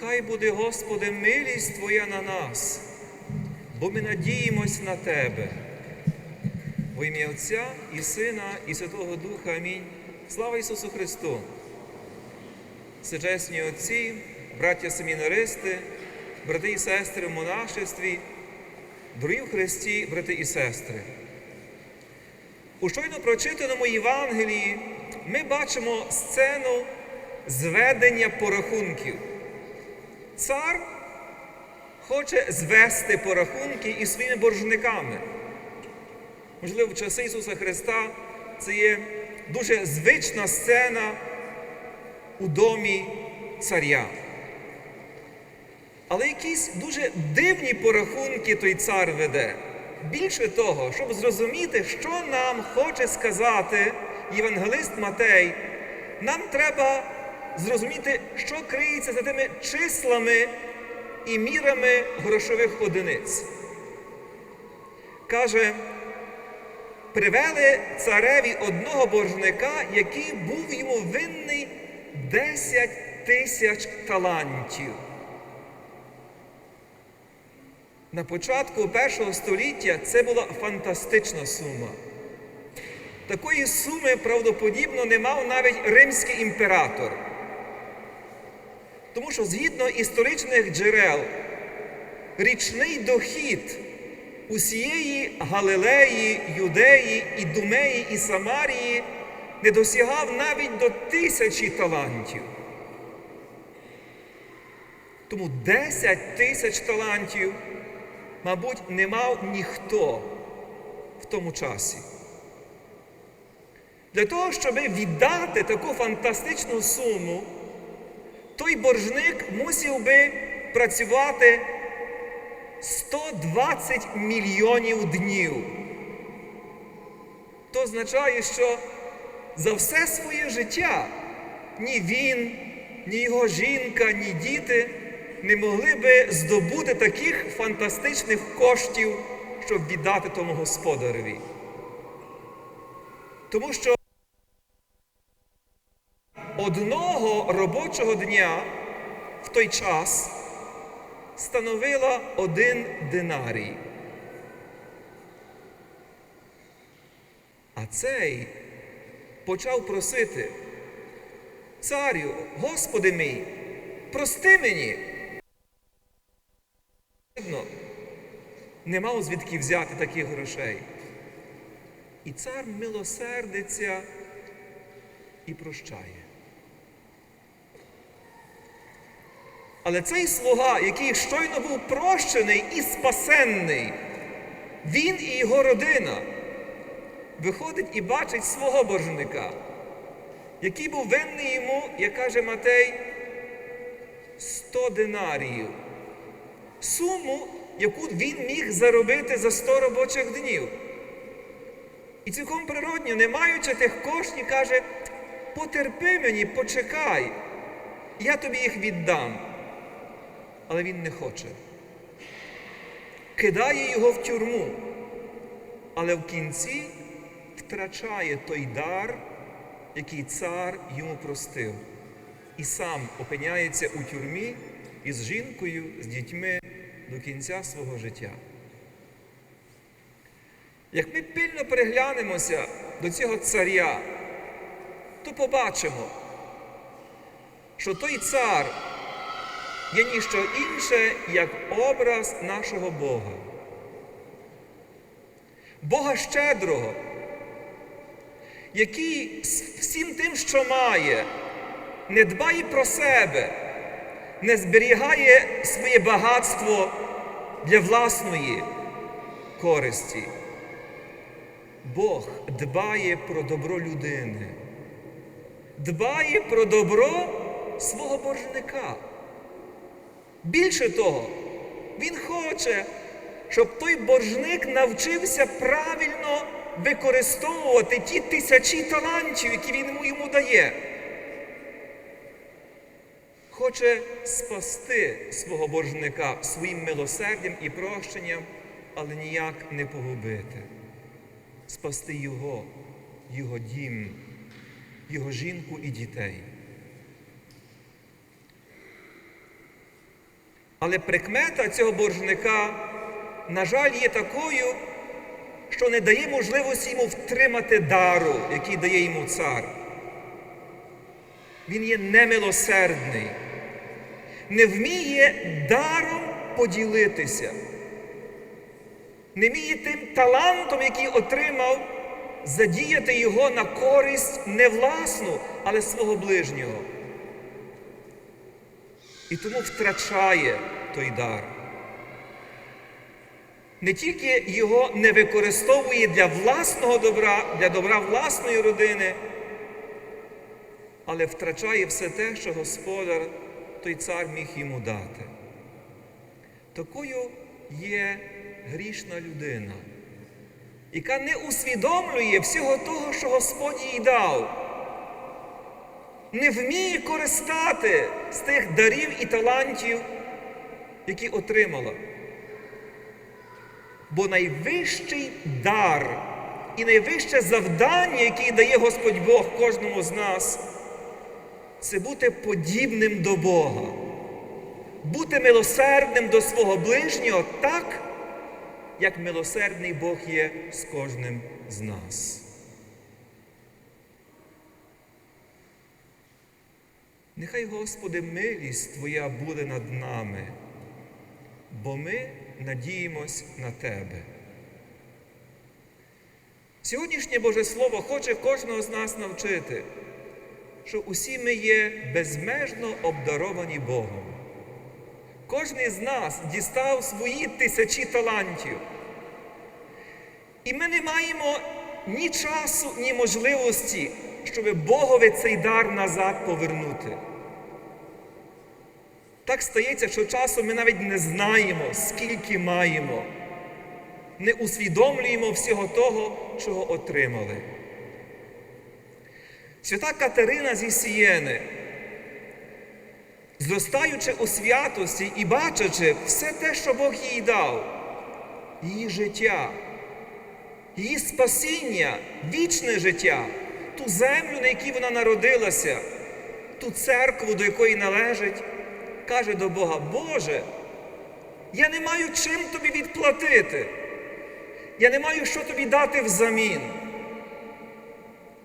Нехай буде, Господи, милість Твоя на нас, бо ми надіємось на Тебе. Во ім'я Отця і Сина, і Святого Духа. Амінь. Слава Ісусу Христу! Сечесні отці, браття семінаристи, брати і сестри в монашестві, дорогі в Христі, брати і сестри. У щойно прочитаному Євангелії ми бачимо сцену зведення порахунків. Цар хоче звести порахунки із своїми боржниками. Можливо, в часи Ісуса Христа це є дуже звична сцена у домі царя. Але якісь дуже дивні порахунки той цар веде. Більше того, щоб зрозуміти, що нам хоче сказати євангелист Матей, нам треба зрозуміти, що криється за тими числами і мірами грошових одиниць. Каже, привели цареві одного боржника, який був йому винний 10 тисяч талантів. На початку першого століття це була фантастична сума. Такої суми правдоподібно не мав навіть римський імператор. Тому що згідно історичних джерел, річний дохід усієї Галилеї, Юдеї, Ідумеї і Самарії не досягав навіть до тисячі талантів. Тому 10 тисяч талантів, мабуть, не мав ніхто в тому часі. Для того, щоб віддати таку фантастичну суму, той боржник мусив би працювати 120 мільйонів днів. То означає, що за все своє життя ні він, ні його жінка, ні діти не могли би здобути таких фантастичних коштів, щоб віддати тому господареві. Тому що одного робочого дня в той час становила один динарій. А цей почав просити, царю, Господи мій, прости мені. Не мав звідки взяти таких грошей. І цар милосердиться і прощає. Але цей слуга, який щойно був прощений і спасенний, він і його родина виходить і бачить свого боржника, який був винний йому, як каже Матей, 100 динаріїв. Суму, яку він міг заробити за 100 робочих днів. І цілком природньо, не маючи тих коштів, каже, потерпи мені, почекай, я тобі їх віддам. Але він не хоче. Кидає його в тюрму, але в кінці втрачає той дар, який цар йому простив, і сам опиняється у тюрмі із жінкою, з дітьми до кінця свого життя. Як ми пильно переглянемося до цього царя, то побачимо, що той цар є ніщо інше, як образ нашого Бога. Бога щедрого, який всім тим, що має, не дбає про себе, не зберігає своє багатство для власної користі. Бог дбає про добро людини, дбає про добро свого боржника. Більше того, він хоче, щоб той боржник навчився правильно використовувати ті тисячі талантів, які він йому дає. Хоче спасти свого боржника своїм милосердям і прощенням, але ніяк не погубити. Спасти його, його дім, його жінку і дітей. Але прикмета цього боржника, на жаль, є такою, що не дає можливості йому втримати дару, який дає йому цар. Він є немилосердний, не вміє даром поділитися, не вміє тим талантом, який отримав, задіяти його на користь не власну, але свого ближнього. І тому втрачає той дар. Не тільки його не використовує для власного добра, для добра власної родини, але втрачає все те, що господар, той цар міг йому дати. Такою є грішна людина, яка не усвідомлює всього того, що Господь їй дав, не вміє користати з тих дарів і талантів, які отримала. Бо найвищий дар і найвище завдання, яке дає Господь Бог кожному з нас, це бути подібним до Бога, бути милосердним до свого ближнього так, як милосердний Бог є з кожним з нас. Нехай, Господи, милість Твоя буде над нами, бо ми надіємось на Тебе. Сьогоднішнє Боже Слово хоче кожного з нас навчити, що усі ми є безмежно обдаровані Богом. Кожен з нас дістав свої тисячі талантів. І ми не маємо ні часу, ні можливості, щоб Богові цей дар назад повернути. Так стається, що часом ми навіть не знаємо, скільки маємо, не усвідомлюємо всього того, чого отримали. Свята Катерина зі Сієни, зростаючи у святості і бачачи все те, що Бог їй дав, її життя, її спасіння, вічне життя, ту землю, на якій вона народилася, ту церкву, до якої належить, каже до Бога, Боже, я не маю чим тобі відплатити. Я не маю що тобі дати взамін.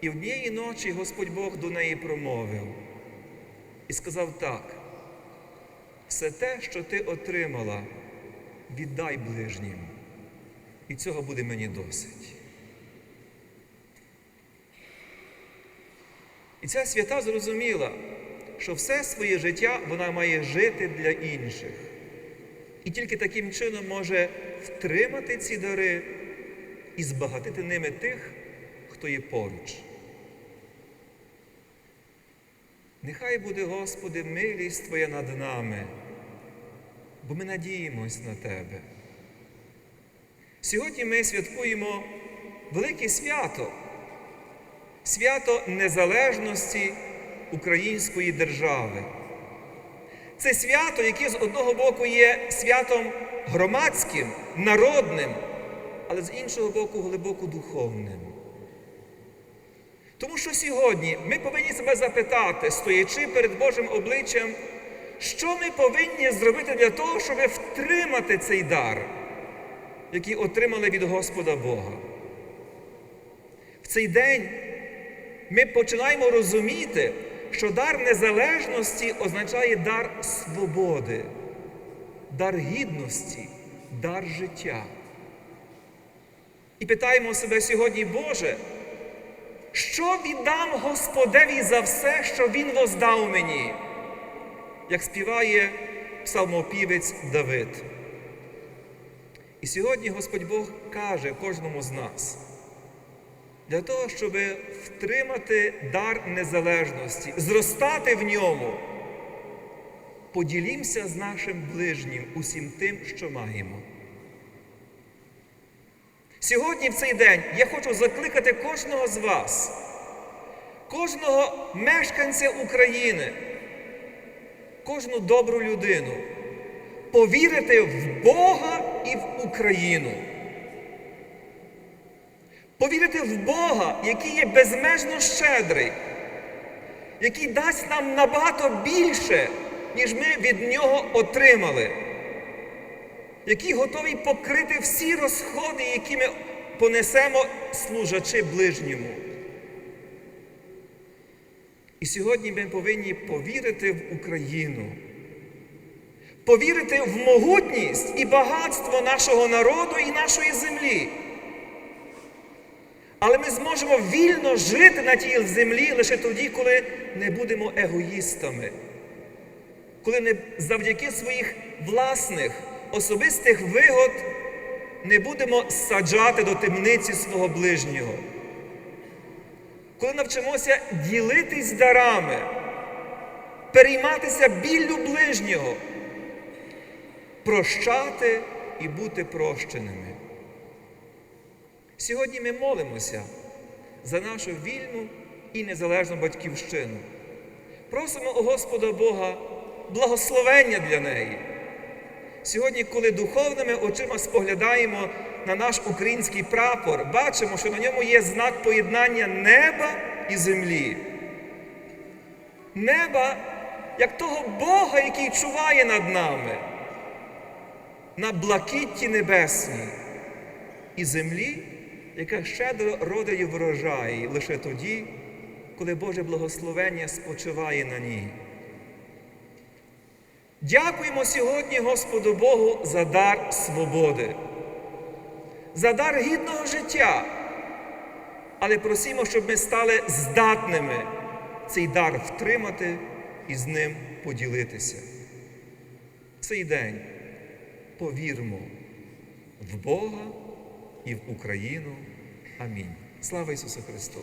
І однієї ночі Господь Бог до неї промовив і сказав так: все те, що ти отримала, віддай ближнім. І цього буде мені досить. І ця свята зрозуміла, що все своє життя вона має жити для інших. І тільки таким чином може втримати ці дари і збагатити ними тих, хто є поруч. Нехай буде, Господи, милість Твоя над нами, бо ми надіємось на Тебе. Сьогодні ми святкуємо велике свято, свято незалежності Української держави. Це свято, яке з одного боку є святом громадським, народним, але з іншого боку глибоко духовним. Тому що сьогодні ми повинні себе запитати, стоячи перед Божим обличчям, що ми повинні зробити для того, щоб втримати цей дар, який отримали від Господа Бога. В цей день ми починаємо розуміти, що дар незалежності означає дар свободи, дар гідності, дар життя. І питаємо себе сьогодні, Боже, що віддам Господеві за все, що Він воздав мені, як співає псалмопівець Давид. І сьогодні Господь Бог каже кожному з нас, для того, щоб втримати дар незалежності, зростати в ньому, поділімося з нашим ближнім усім тим, що маємо. Сьогодні в цей день я хочу закликати кожного з вас, кожного мешканця України, кожну добру людину повірити в Бога і в Україну. Повірити в Бога, який є безмежно щедрий, який дасть нам набагато більше, ніж ми від Нього отримали. який готовий покрити всі розходи, які ми понесемо, служачи ближньому. І сьогодні ми повинні повірити в Україну, повірити в могутність і багатство нашого народу і нашої землі. Але ми зможемо вільно жити на тій землі лише тоді, коли не будемо егоїстами, коли не завдяки своїх власних особистих вигод не будемо саджати до темниці свого ближнього. Коли навчимося ділитись дарами, перейматися біллю ближнього, прощати і бути прощеними. Сьогодні ми молимося за нашу вільну і незалежну батьківщину. Просимо у Господа Бога благословення для неї. Сьогодні, коли духовними очима споглядаємо на наш український прапор, бачимо, що на ньому є знак поєднання неба і землі. Неба як того Бога, який чуває над нами, на блакитті небесній, і землі, яка щедро родить врожай лише тоді, коли Боже благословення спочиває на ній. Дякуємо сьогодні Господу Богу за дар свободи, за дар гідного життя. Але просимо, щоб ми стали здатними цей дар втримати і з ним поділитися. Цей день повірмо в Бога і в Україну. Амінь. Слава Ісусу Христу!